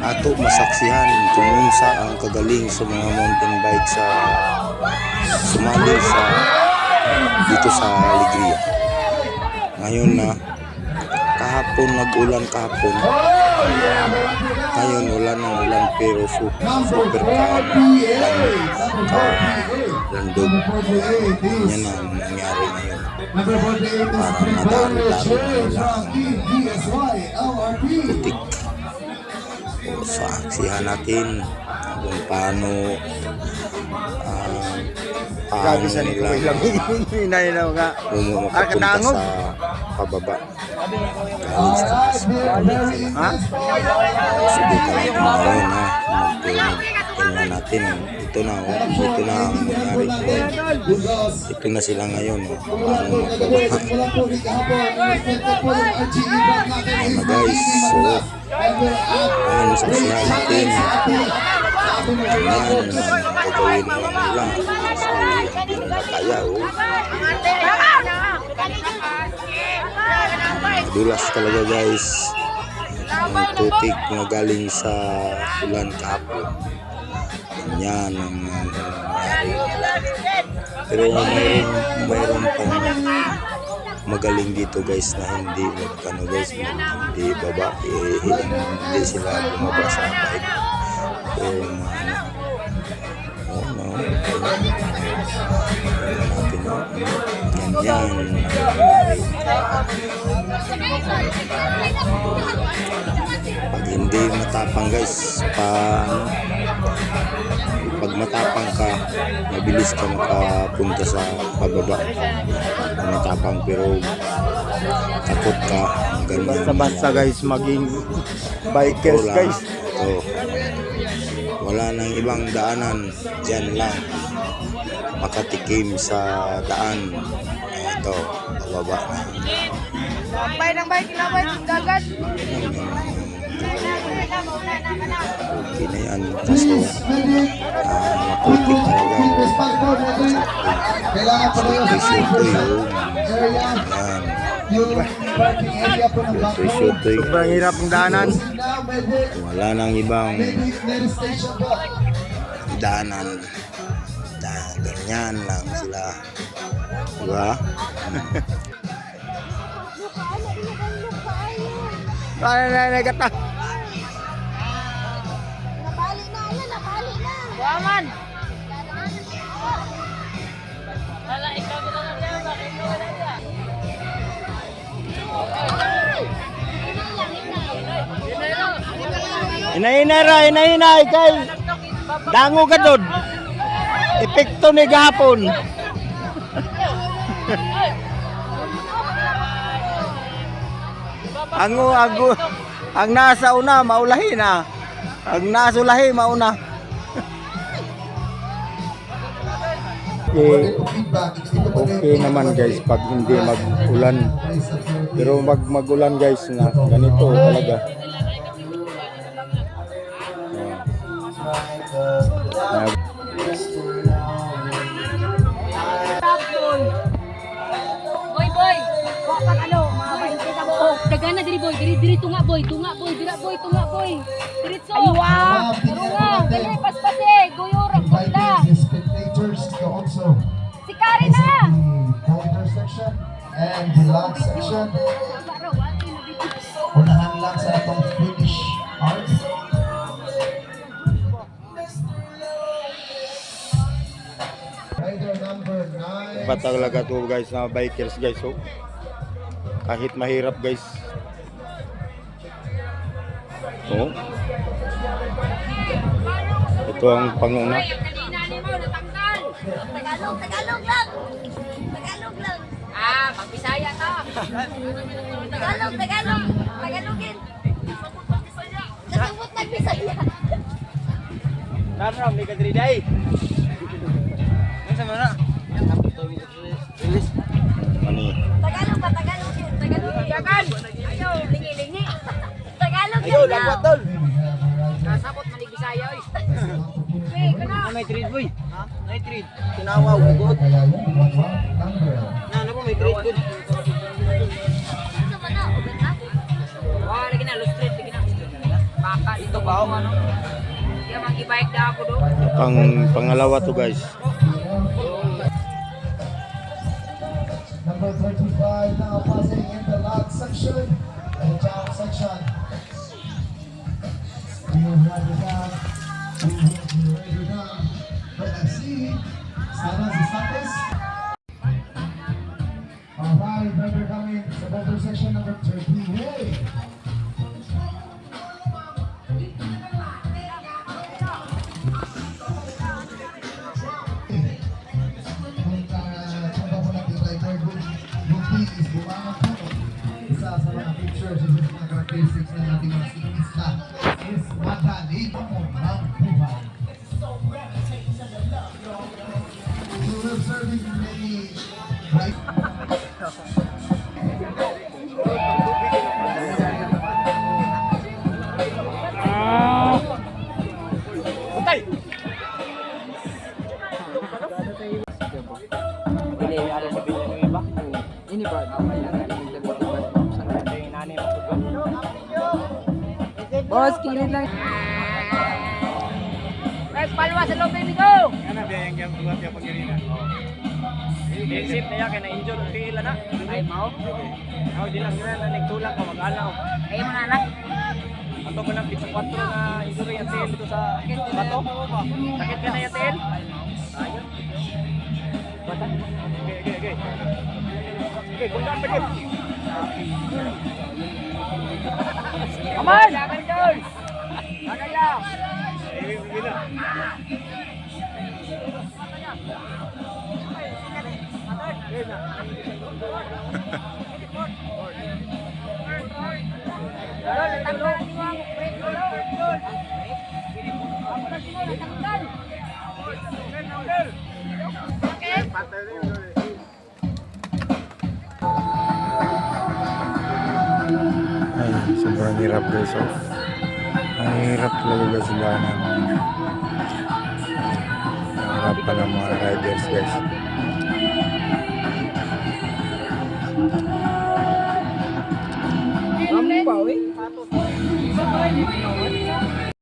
ato masaksihan kung unsa ang kagaling sa mga mountain bike sa sumali sa dito sa Alegria. Ngayon na kahapon nag-ulan kahapon. Ngayon wala nang ulan pero su- super ka ka landog. Yan ang nangyari ngayon. Parang nadaro-daro na lang putik. Saksihan natin kung paano ah, paano Grabe sa ni nila Kuya lang. Hinay na umumapunta Ah, kadangog? sa pababa. Galing sa taas. Ha? Subukan natin ngayon ha. Tingnan natin. Ito na. Oh. Ito na ang nangyari. Ito na sila ngayon. Oh. Paano magbaba. Ayan na guys. So, ayan saksihan natin. Ayan. So, hindi nila kaya. Oh. Dulas talaga guys. Ang putik na galing sa ulan kahapon. Yan ang. Pero mayroon, mayroon pang magaling dito guys na hindi magkano guys hindi baba eh, hindi sila bumaba sa bike pero ano oh no natin oh. yan yan pag hindi matapang guys pa pag matapang ka mabilis ka makapunta sa pababa. Pag matapang pero takot ka ganyan Basta-basta guys, maging bikers wala, guys. ito, wala nang ibang daanan. Dyan lang. Makatikim sa daan. Ito pababa na. Bay ng bay, kinabay, dagat. Okay na yan kaso ah, maputik talaga Kailangan pa rin presyo to yun yan yung parking area po ng yun Sobrang hirap ang daanan. Wala nang ibang daanan. Da, ganyan lang sila. Diba Ay, ay, ay, na. Waman. Wala, ikaw na lang yan, bakit ikaw na yan? Inay-inay ra, inay-inay kay. Dango ka dod. Epekto ni gahapon. ang ang ang nasa una maulahi na. Ang nasa ulahi mauna. Okay, okay naman guys pag hindi mag-ulan. Pero mag magulan guys na ganito talaga. Boy, boy. Pa ano, mga 20 ka buok. Dagan na diri boy, diri diri tunga boy, tunga boy, dira boy, tunga boy. Diretso. Aywa. And the lounge section. Unahan lang sa atong finish arts. Rider number 9. Iba talaga to guys na bikers guys so kahit mahirap guys oh ito ang panguna ang. Tagalog, Tagalog lang. Tagalog. Ah, pagbisaya ta. Tagalog, Tagalog. Tagalogin. Kasabot ng Bisaya. Naram ni kadri dai Ano na? ano yun Tagalog ba? Tagalogin. Tagalogin. Dagan. Ayaw, lingi-lingi. Tagalog Ayo, yan lang. lagwat tol. Kasabot man Bisaya oy. Hey, kana. may trade boy. Ha? May trade. Tinawa ugot. Kaya yung number Na, ano po may trade good. Ano man na? Ugat na? Wa lagi na, lost trade lagi na. Pa Maka dito ba ako ano? Kaya mag-bike na ako doon. Pang pangalawa to guys. Number 35 now passing bumangon po. Isa sa mga features, isa sa mga characteristics ng ating mga siklista is madali mo ng buhay. So we're serving many right Boss, kilid lang. Guys, palwa sa loob, baby, go! Isip niya kaya na-injure tila na. Ay, mau. Ako di lang nila na nagtulak ko mag-alaw. Ay, mo na, anak. Ato ko ng pizza 4 na injury ang tail dito sa bato. Sakit ka na yung tail? Ayun. Okay, okay, okay. Okay, punta pa din. Come on! Laban doon! Laban lang! Eh, bila. Lolo, sobrang hirap guys. Oh. Ang hirap talaga guys sila ng hirap pala mga riders guys.